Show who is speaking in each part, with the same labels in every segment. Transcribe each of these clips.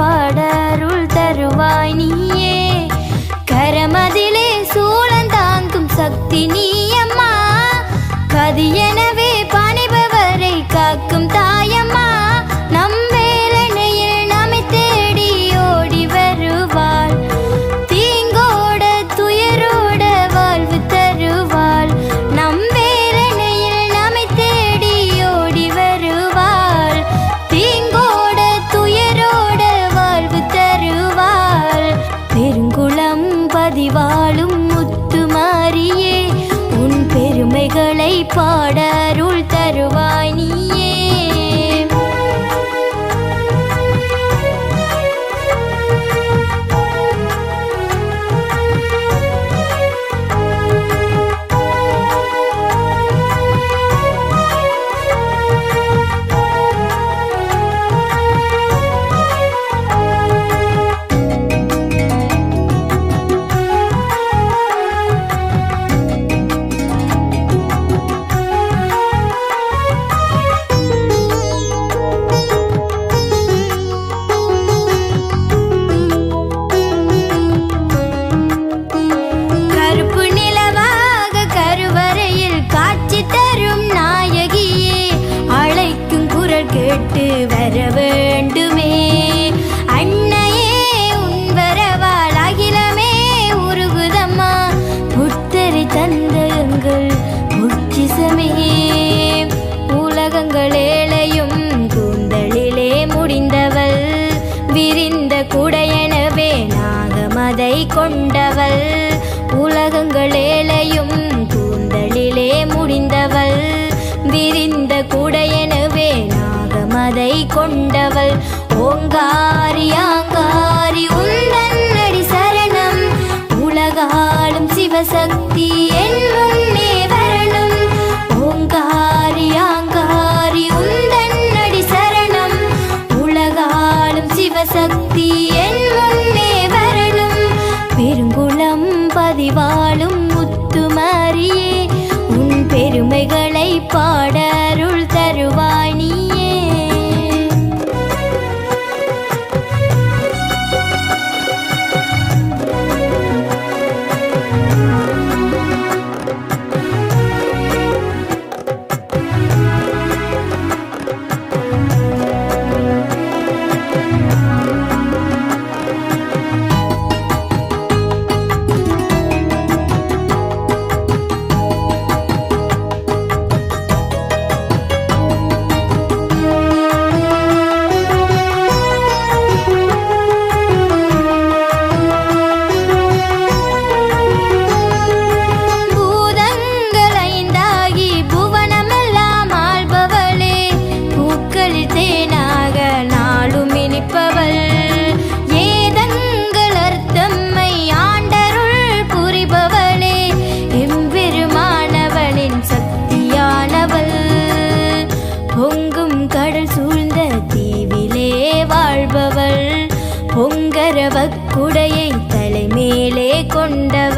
Speaker 1: பாடருள் தருவாய் நீயே. கரமதிலே சூழந்தாங்கும் சக்தி நீ அம்மா. கதியே பாடருள் தருவாய் நீ. கேட்டு வர வேண்டுமே. அன்னையே உன் வரவால் அகிலமே உருகுதம்மா. புத்தரி தந்தங்கள் எங்கள் உலகங்கள் ஏழையும் கூந்தலிலே முடிந்தவள். விரிந்த குடையனவே நாகமதை கொண்டு கொண்டவள். ஓங்காரி ஆங்காரி உந்தன் அடி சரணம். உலகாலும் சிவசக்தி என்னும்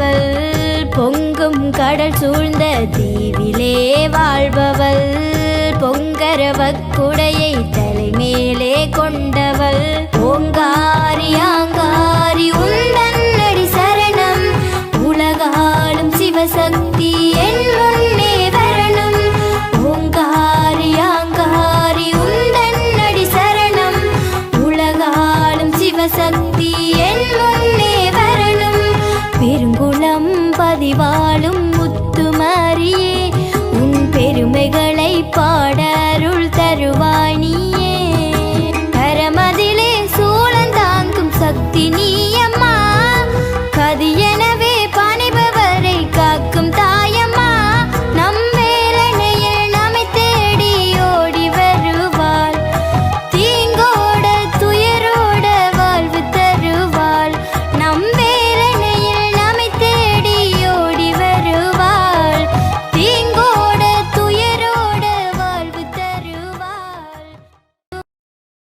Speaker 1: வாழ்பவள் பொங்கும் கடல் சூழ்ந்த தீவிலே வாழ்பவள். பொங்கரவக்குடையை தலைமேலே கொண்ட 希望。